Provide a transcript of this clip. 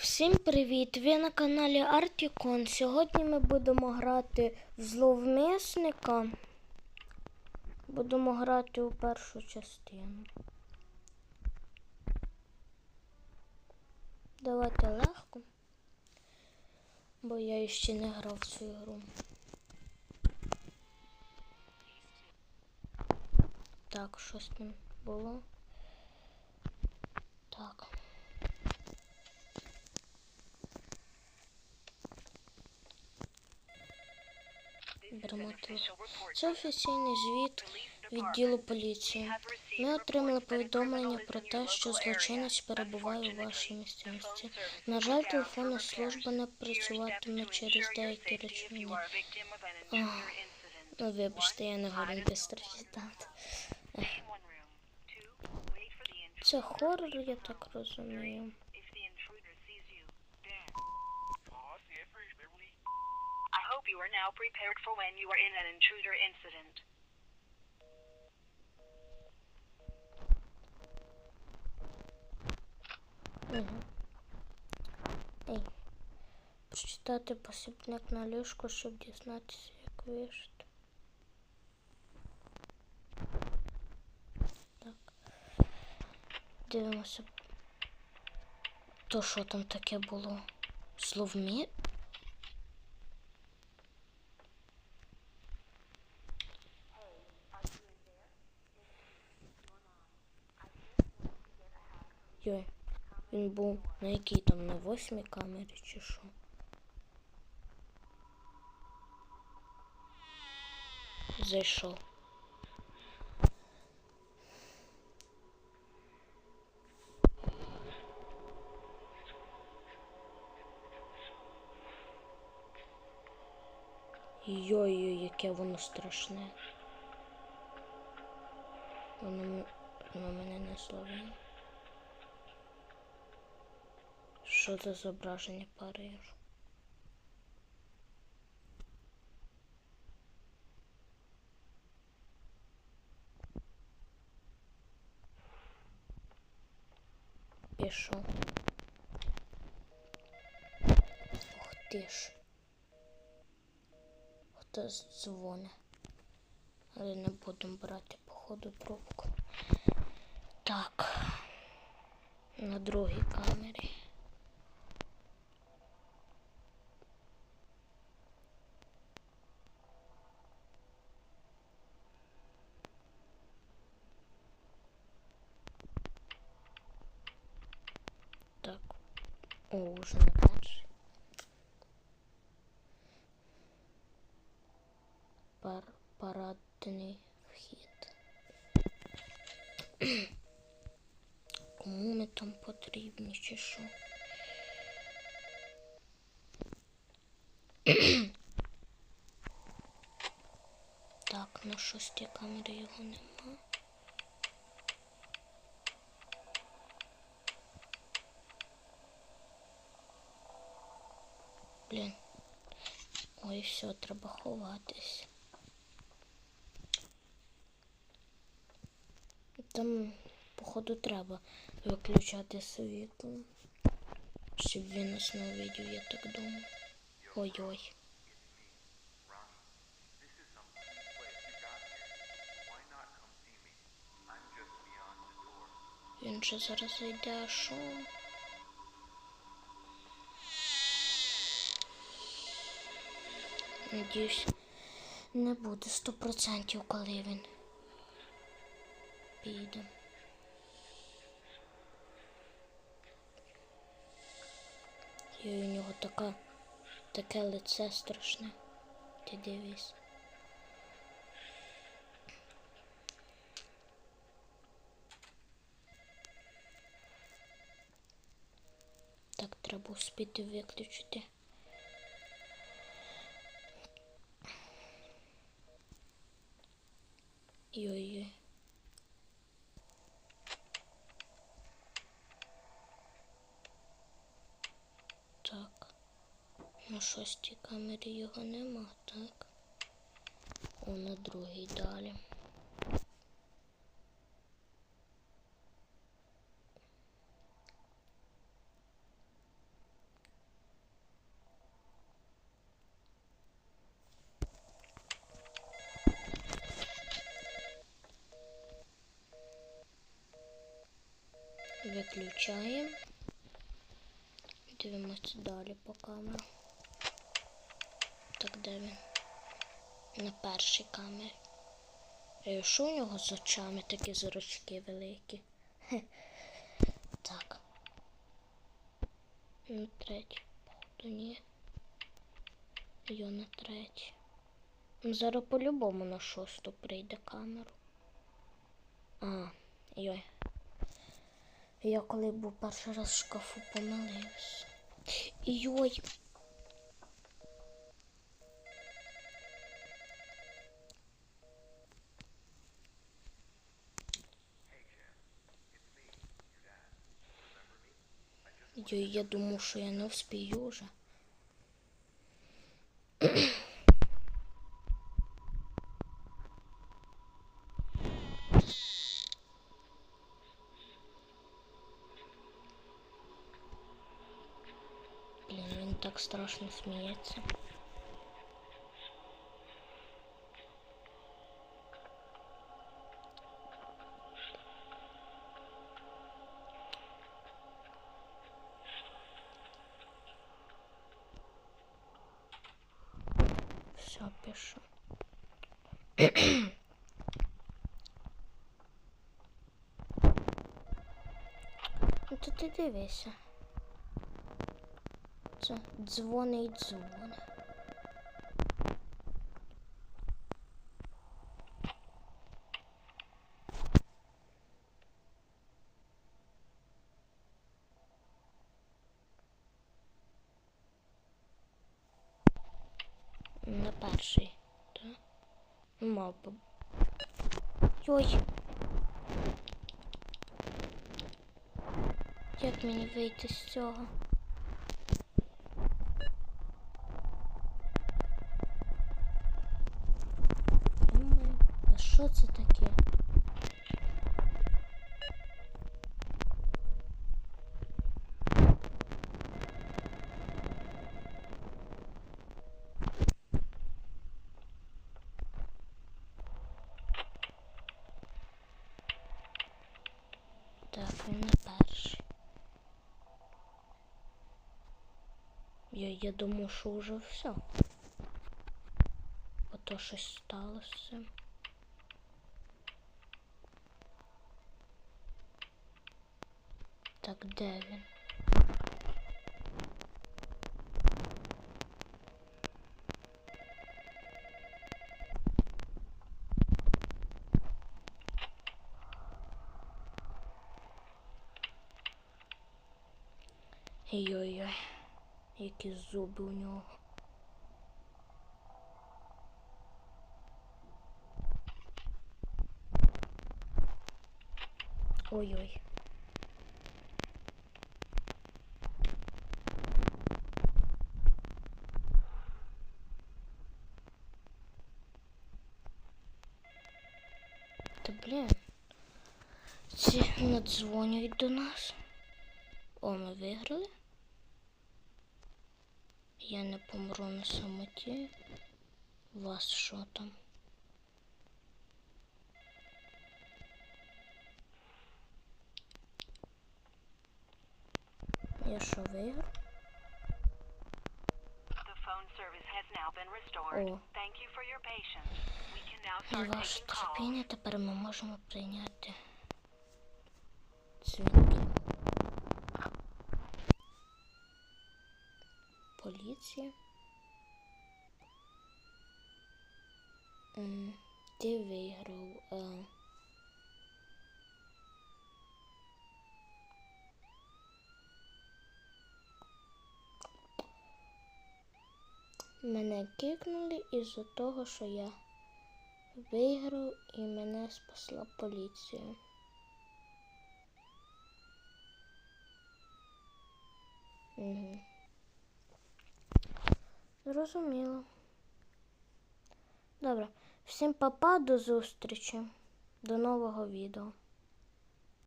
Всім привіт! Ви на каналі Артікон. Сьогодні ми будемо грати в зловмисника. Будемо грати у першу частину. Давайте легко, бо я ще не грав в цю гру. Так, щось там було. Так. Беремо телефон. Це офіційний звіт відділу поліції. Ми отримали повідомлення про те, що злочинець перебуває у вашій місцевості. На жаль, телефонна служба не працюватиме через деякі речовини. Ну, вибачте, я не гарантистр читати. Це хорор, я так розумію. I hope you are now prepared for when you are in an intruder incident. Угу. Ей. Прочитати посібник на ліжку, щоб дізнатися, як вижити. Так. Дивимося. То що там таке було? Зловмі? Йой. Він був на якій там на восьмій камері чи що? Зайшов. Йой-йой, яке воно страшне. Воно, воно мене не словить. Що за зображення Парижу? Пішов. Ух ти ж. Хтось дзвоне. Але не будемо брати, походу, трубку. Так. На другій камері. Так. О, уже на перший. Пар парадний вхід. Кому ми там потрібні чи що? Так, на шостій камері його нема. Блін. Ой, все, треба ховатись. Там, походу, треба виключати світло. Щоб він нас не увидів, я так думаю. Ой-ой. Він же зараз зайде, а що? Надіюсь, не буде сто процентів, коли він піде. І у нього така, таке лице страшне. Ти дивись. Так, треба успіти виключити. Йой-йой. Так. На шостій камері його нема, так? О, на другій далі. Виключаємо. Дивимося далі по камеру. Так, де він? На першій камері. Е, Що у нього з очами такі зрачки великі? Хе. Так. На третій. Походу ні. Йо на третій. Ну, Зараз по-любому на шосту прийде камеру. А, йой. Я коли був перший раз в шкафу помилився. Йой. Йой, я думав, що я не вспію вже. Блін, він так страшно сміється. Все, пишу. Ну то ти дивися. Це дзвони і дзвони. На перший, так? Мав би. Йой. Як мені вийти з цього? Я, я думав, що вже все. Ото щось сталося. Так, де він? Йой-йой, які зуби у нього. Ой-ой. Та блін. Ці надзвонюють до нас. О, ми виграли. Я не помру на самоті. У вас що там? Я що виграв? О. Ваше терпіння тепер ми можемо прийняти дзвінки. Поліція. Ти виграв. е, Мене кикнули із-за того, що я виграв і мене спасла поліція. Угу. Зрозуміло. Добре. Всім папа, до зустрічі. До нового відео.